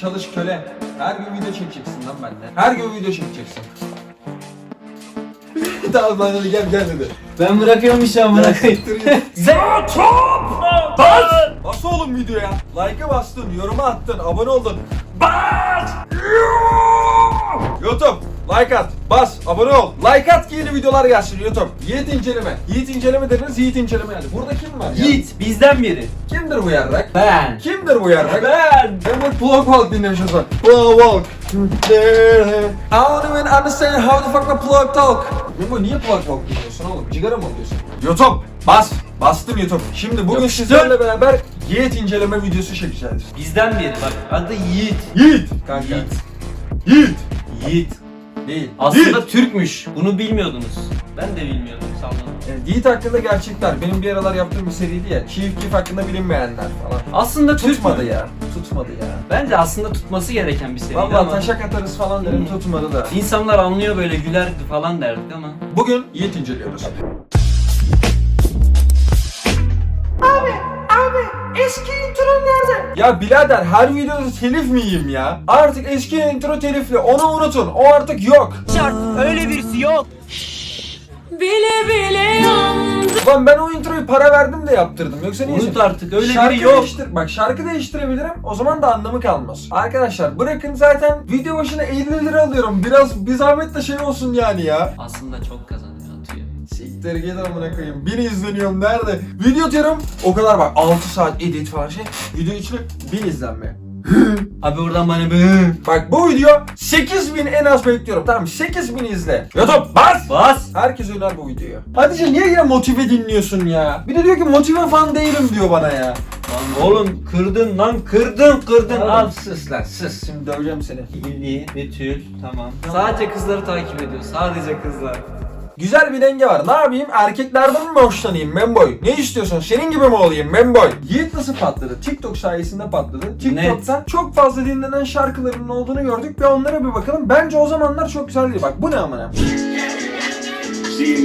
çalış köle. Her gün video çekeceksin lan bende. Her gün video çekeceksin. tamam lan hadi gel gel hadi. Ben bırakıyorum işi amına koyayım. Bas! Bas oğlum videoya. Like'a bastın, yoruma attın, abone oldun. Bas! YouTube, like at, bas, abone ol. Like at ki yeni videolar gelsin YouTube. Yiğit inceleme. Yiğit inceleme dediniz, Yiğit inceleme yani. Burada kim var ya? Yiğit bizden biri. Kimdir bu yarrak? Ben. Kimdir bu yarrak? Ben. Ben bu Plug Walk dinlemiş o zaman. Plug Walk. I don't even understand how the fuck the plug talk. Memo niye Plug Walk dinliyorsun oğlum? Cigara mı alıyorsun? YouTube bas. Bastım YouTube. Şimdi bugün Yapıştır. sizlerle beraber Yiğit inceleme videosu çekeceğiz. Bizden biri bak adı Yiğit. Yiğit. Kanka. Yiğit. Yiğit. Yiğit. Değil. Aslında. Türkmüş. Bunu bilmiyordunuz. Ben de bilmiyordum salladım. Evet, Yiğit hakkında gerçekler. Benim bir aralar yaptığım bir seriydi ya. Chief Keef hakkında bilinmeyenler falan. Aslında Türk Tutmadı mü? ya. Tutmadı ya. Bence aslında tutması gereken bir seriydi Vallahi ama taşak atarız falan dedim tutmadı da. insanlar anlıyor böyle güler falan derdik ama. Bugün Yiğit inceliyoruz. Eski intro nerede? Ya birader her videoda telif miyim ya? Artık eski intro telifli onu unutun o artık yok. Bile bile yandım. Ulan ben o introyu para verdim de yaptırdım yoksa niye? Unut artık öyle şarkı biri yok. Değiştir, bak şarkı değiştirebilirim o zaman da anlamı kalmaz. Arkadaşlar bırakın zaten video başına 50 lira alıyorum. Biraz bir zahmet de şey olsun yani ya. Aslında çok atıyor. Siktir git amına koyayım. Bin izleniyorum nerede? Video atıyorum. O kadar bak 6 saat edit falan şey. Video içine bin izlenme. Abi oradan bana böyle Bak bu video 8000 en az bekliyorum. Tamam 8000 izle. YouTube bas. bas. Herkes öner bu videoyu. Hadi niye yine motive dinliyorsun ya? Bir de diyor ki motive fan değilim diyor bana ya. Lan oğlum kırdın lan kırdın kırdın al. Al sus lan sus. Şimdi döveceğim seni. İyiliği, Betül, tamam. Sadece kızları takip ediyor. Sadece kızlar. Güzel bir denge var. Ne yapayım? Erkeklerden mi hoşlanayım memboy? Ne istiyorsun? Senin gibi mi olayım memboy? Yiğit nasıl patladı? TikTok sayesinde patladı. TikTok'ta çok fazla dinlenen şarkılarının olduğunu gördük ve onlara bir bakalım. Bence o zamanlar çok güzeldi. Bak bu ne amına?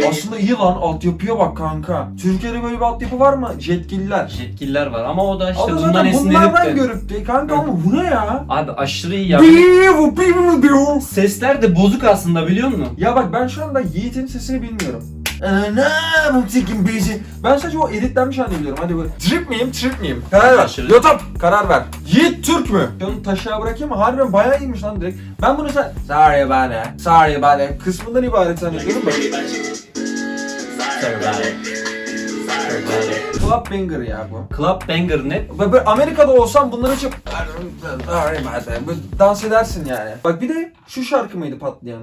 Aslında iyi lan altyapıya bak kanka. Türkiye'de böyle bir altyapı var mı? Jetgiller. Yetkililer var ama o da işte Ama bundan zaten esinlenip bunlardan de. görüp de kanka ama bu ne ya? Abi aşırı iyi ya. Bivu bivu bivu. Sesler de bozuk aslında biliyor musun? Ya bak ben şu anda Yiğit'in sesini bilmiyorum. Anam busy. Ben sadece o editlenmiş halini biliyorum. Hadi bu. Trip miyim, trip miyim? Karar ver. Aşırı. YouTube karar ver. Yiğit Türk mü? Onu taşığa bırakayım mı? Harbiden bayağı iyiymiş lan direkt. Ben bunu sen... Sorry it. Sorry it. Kısmından ibaret zannediyorum da. Club banger ya bu. Club Banger. Ve Böyle Amerika'da olsam bunları açıp dans edersin yani. Bak bir de şu şarkı mıydı patlayan?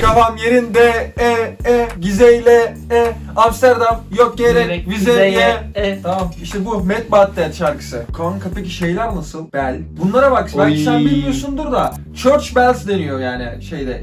Kafam yerinde e e Gizeyle e Amsterdam yok gerek Direkt vizeye e. Tamam işte bu Matt Batted şarkısı. Kanka peki şeyler nasıl? Bell. Bunlara bak belki Oy. sen bilmiyorsundur da Church Bells deniyor yani şeyde.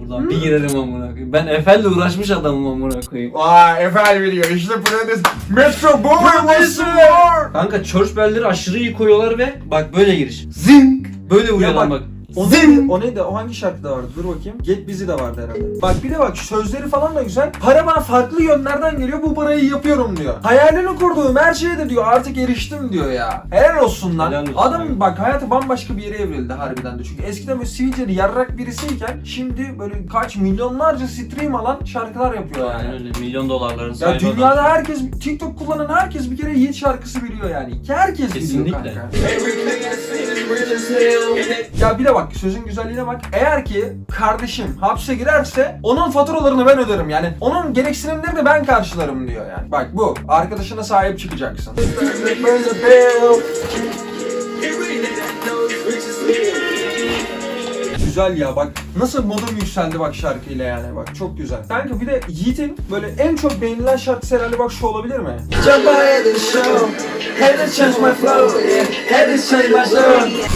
Buradan bir girelim amına koyayım. Ben Efe'yle uğraşmış adamım amına koyayım. Aa Efel biliyor işte Prendes Metro Boy nasıl var? Kanka church bell'leri aşırı iyi koyuyorlar ve bak böyle giriş. Zing! Böyle vuruyorlar bak, bak. O neydi? O neydi? O hangi şarkıda vardı? Dur bakayım. Get Busy de vardı herhalde. Bak bir de bak sözleri falan da güzel. Para bana farklı yönlerden geliyor. Bu parayı yapıyorum diyor. Hayalini kurduğum her şeye de diyor artık eriştim diyor ya. Helal olsun lan. Helal olsun Adam abi. bak hayatı bambaşka bir yere evrildi harbiden de. Çünkü eskiden böyle sivilceli yarrak birisiyken şimdi böyle kaç milyonlarca stream alan şarkılar yapıyor yani. Aynen öyle milyon dolarların Ya sahibi dünyada adam. herkes TikTok kullanan herkes bir kere Yiğit şarkısı biliyor yani. Herkes biliyor Kesinlikle. kanka. Ya bir de bak sözün güzelliğine bak. Eğer ki kardeşim hapse girerse onun faturalarını ben öderim yani. Onun gereksinimleri de ben karşılarım diyor yani. Bak bu arkadaşına sahip çıkacaksın. Güzel ya bak nasıl modum yükseldi bak şarkıyla yani bak çok güzel. Kanka bir de Yiğit'in böyle en çok beğenilen şarkısı herhalde bak şu olabilir mi?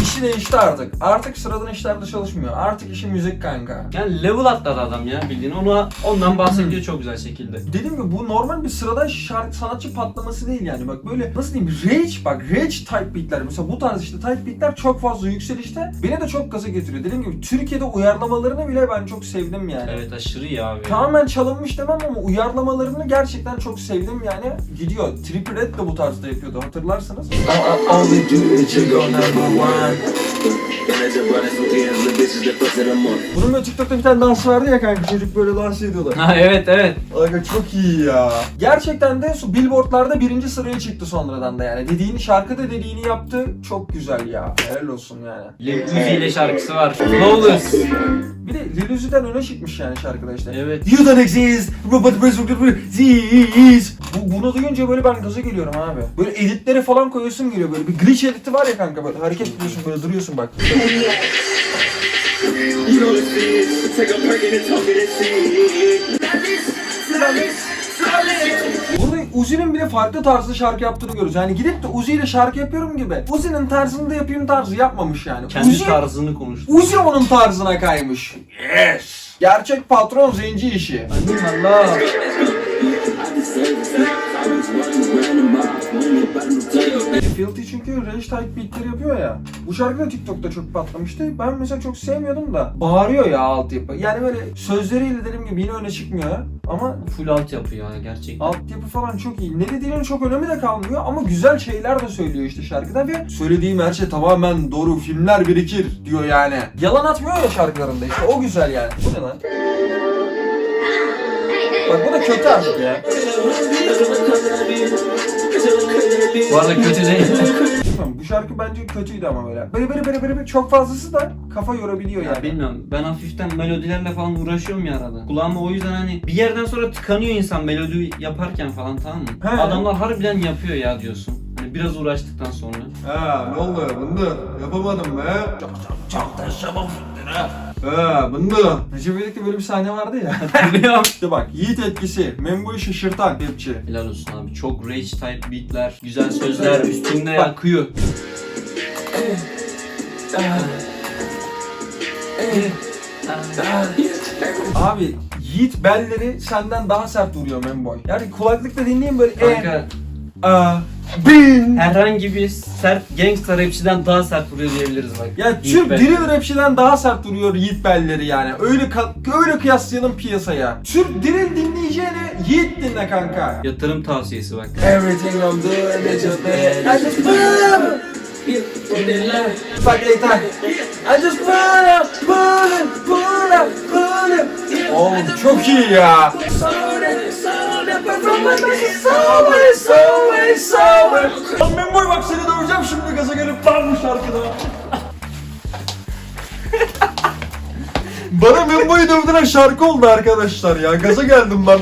İşi değişti artık. Artık sıradan işlerde çalışmıyor. Artık işi müzik kanka. Yani level atladı adam ya bildiğin. Ona ondan bahsediyor çok güzel şekilde. Dediğim gibi bu normal bir sıradan şarkı sanatçı patlaması değil yani. Bak böyle nasıl diyeyim rage bak rage type beatler mesela bu tarz işte type beatler çok fazla yükselişte beni de çok gaza getiriyor. Dediğim gibi Türkiye'de uyarlamalarını bile ben çok sevdim yani. Evet aşırı iyi abi. Tamamen çalınmış demem ama uyarlamalarını gerçekten çok sevdim yani. Gidiyor. Triple Red de bu tarzda yapıyordu hatırlarsınız. Bunun böyle TikTok'ta bir tane dans vardı ya kanka çocuk böyle dans ediyorlar. Ha evet evet. Aga çok iyi ya. Gerçekten de su billboardlarda birinci sıraya çıktı sonradan da yani. Dediğini şarkıda dediğini yaptı. Çok güzel ya. Helal olsun yani. Lil şarkısı var. Flawless. Bir de Lil Uzi'den öne çıkmış yani şarkıda işte. Evet. You don't exist, robot exist. Bu, bunu duyunca böyle ben gaza geliyorum abi. Böyle editleri falan koyuyorsun geliyor böyle. Bir glitch editi var ya kanka böyle hareket ediyorsun böyle duruyorsun bak. You know the shit. Take a perk and it's talking that shit. Burada Uzi'nin bile farklı tarzda şarkı yaptığını görüyoruz. Yani gidip de Uzi ile şarkı yapıyorum gibi. Uzi'nin tarzını da yapayım tarzı yapmamış yani. Kendi Uzi, tarzını konuştu. Uzi onun tarzına kaymış. Yes. Gerçek patron zenci işi. Allah. Filthy çünkü rage type beatleri yapıyor ya. Bu şarkı da TikTok'ta çok patlamıştı. Ben mesela çok sevmiyordum da. Bağırıyor ya altyapı. Yani böyle sözleriyle dediğim gibi yine öne çıkmıyor. Ama Full alt yapıyor ya gerçekten. altyapı falan çok iyi. Ne dediğinin çok önemi de kalmıyor ama güzel şeyler de söylüyor işte şarkıda ve söylediğim her şey tamamen doğru filmler birikir diyor yani. Yalan atmıyor ya şarkılarında işte o güzel yani. Bu ne lan? Bak bu da kötü artık ya. Bu arada kötü değil. Bu şarkı bence kötüydü ama böyle. Böyle böyle böyle böyle, çok fazlası da kafa yorabiliyor Ya yani. bilmiyorum. Ben hafiften melodilerle falan uğraşıyorum ya arada. Kulağıma o yüzden hani bir yerden sonra tıkanıyor insan melodi yaparken falan tamam mı? He. Adamlar harbiden yapıyor ya diyorsun. Hani biraz uğraştıktan sonra. Ha ne oldu? Bındı. Yapamadım be. Çok da şabaf ha. Ha bındı. Recep İvedik'te böyle bir sahne vardı ya. Hatırlıyorum. işte bak Yiğit etkisi. Membo'yu şaşırtan rapçi. Helal olsun abi. Çok rage type beatler, güzel sözler üstünde yakıyor. Abi Yiğit belleri senden daha sert vuruyor Memboy. Yani kulaklıkla dinleyin böyle e, Kanka a, bin. herhangi bir sert gangster rapçiden daha sert vuruyor diyebiliriz bak. Ya Yiğit Türk Bey. drill rapçiden daha sert vuruyor Yiğit belleri yani. Öyle ka- öyle kıyaslayalım piyasaya. Türk drill dinleyeceğine Yiğit dinle kanka. Yatırım tavsiyesi bak. Everything I'm doing is just bad. I just wanna Fuck it, time. I just pull it, pull it. Oğlum çok iyi ya. Lan Memboy bak seni döveceğim şimdi gaza gelip lan bu şarkıda. Bana Membo'yu dövdüren şarkı oldu arkadaşlar ya. Gaza geldim ben.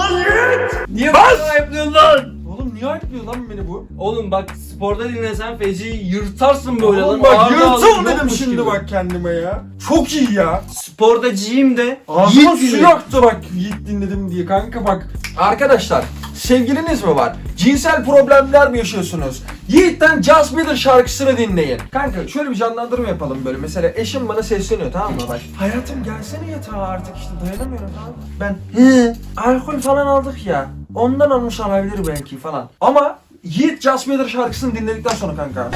Lan Yiğit! Niye Bas! bana yapıyorsun lan? Oğlum niye ayıplıyor lan beni bu? Oğlum bak sporda dinlesen feci yırtarsın böyle Oğlum lan. bak ağırda yırtıl dedim yokmuş şimdi gibi. bak kendime ya. Çok iyi ya. Sporda G'yim de Ağzıma Yiğit su gibi. yaktı bak Yiğit dinledim diye kanka bak. Arkadaşlar sevgiliniz mi var? Cinsel problemler mi yaşıyorsunuz? Yiğit'ten Just Bitter şarkısını dinleyin. Kanka şöyle bir canlandırma yapalım böyle. Mesela eşim bana sesleniyor tamam mı? Bak hayatım gelsene yatağa artık işte dayanamıyorum tamam? Ben hı alkol falan aldık ya. Ondan olmuş olabilir belki falan. Ama Yiğit Just Bitter şarkısını dinledikten sonra kanka.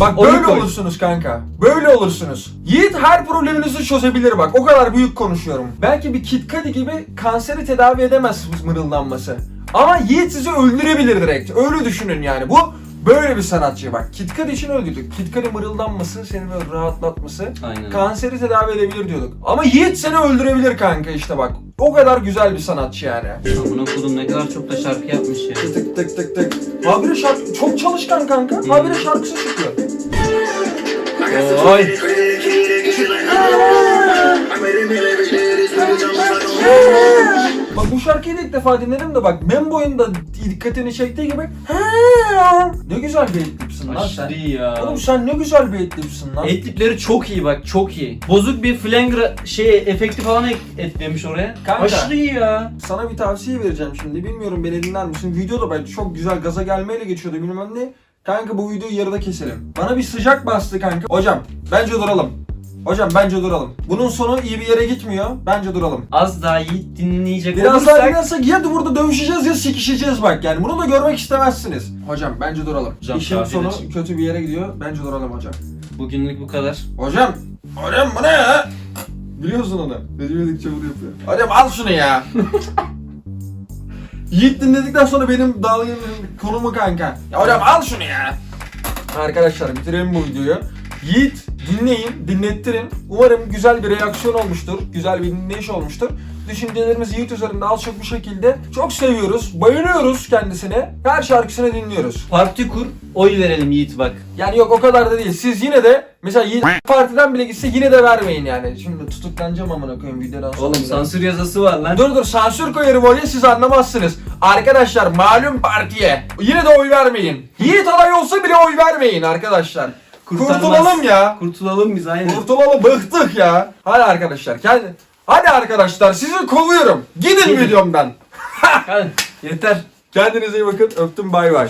Bak Onu böyle koy. olursunuz kanka. Böyle olursunuz. Yiğit her probleminizi çözebilir bak. O kadar büyük konuşuyorum. Belki bir Kit Cudi gibi kanseri tedavi edemez bu mırıldanması. Ama Yiğit sizi öldürebilir direkt. Öyle düşünün yani. Bu böyle bir sanatçı bak. Kit Cudi için öyle diyorduk. Kit Cudi mırıldanması, seni böyle rahatlatması Aynen. kanseri tedavi edebilir diyorduk. Ama Yiğit seni öldürebilir kanka işte bak. O kadar güzel bir sanatçı yani. Amına kodum ne kadar çok da şarkı yapmış ya. Tık tık tık tık. Habire şarkı çok çalışkan kanka. Habire şarkısı çıkıyor. Oy. Bak bu şarkıyı da ilk defa dinledim de bak Membo'nun da dikkatini çektiği gibi "Ha!" Ne güzel bir etlipsin lan sen. Aşırı iyi ya. Oğlum sen ne güzel bir etlipsin lan. Etlipleri çok iyi bak çok iyi. Bozuk bir flanger şey efekti falan ek- eklemiş oraya. Kanka. Aşırı iyi ya. Sana bir tavsiye vereceğim şimdi. Bilmiyorum beni dinler misin? Video da bence çok güzel gaza gelmeyle geçiyordu bilmem ne. Kanka bu videoyu yarıda keselim. Bana bir sıcak bastı kanka. Hocam bence duralım. Hocam bence duralım. Bunun sonu iyi bir yere gitmiyor. Bence duralım. Az daha Yiğit dinleyecek Biraz daha olursak... dinlersek ya burada dövüşeceğiz ya sikişeceğiz bak yani. Bunu da görmek istemezsiniz. Hocam bence duralım. Hocam, İşin sonu et. kötü bir yere gidiyor. Bence duralım hocam. Bugünlük bu kadar. Hocam. Hocam bu ne ya? Biliyorsun onu. Beceremedikçe bunu yapıyor. Hocam al şunu ya. Yiğit dinledikten sonra benim dalga konumu kanka. Ya hocam al şunu ya. Arkadaşlar bitirelim bu videoyu. Yiğit dinleyin, dinlettirin. Umarım güzel bir reaksiyon olmuştur. Güzel bir dinleyiş olmuştur. Düşüncelerimiz Yiğit üzerinde az çok bu şekilde. Çok seviyoruz, bayılıyoruz kendisine. Her şarkısını dinliyoruz. Parti kur, oy verelim Yiğit bak. Yani yok o kadar da değil. Siz yine de mesela Yiğit partiden bile gitse yine de vermeyin yani. Şimdi tutuklanacağım amına koyayım videodan sonra. Oğlum sansür yazısı var lan. Dur dur sansür koyarım oraya siz anlamazsınız. Arkadaşlar malum partiye yine de oy vermeyin. Yiğit aday olsa bile oy vermeyin arkadaşlar. Kurtarmaz. Kurtulalım ya. Kurtulalım biz aynen. Kurtulalım bıktık ya. Hadi arkadaşlar kendi. Hadi arkadaşlar sizi kovuyorum. Gidin Gidin. videomdan. Hadi yeter. Kendinize iyi bakın. Öptüm bay bay.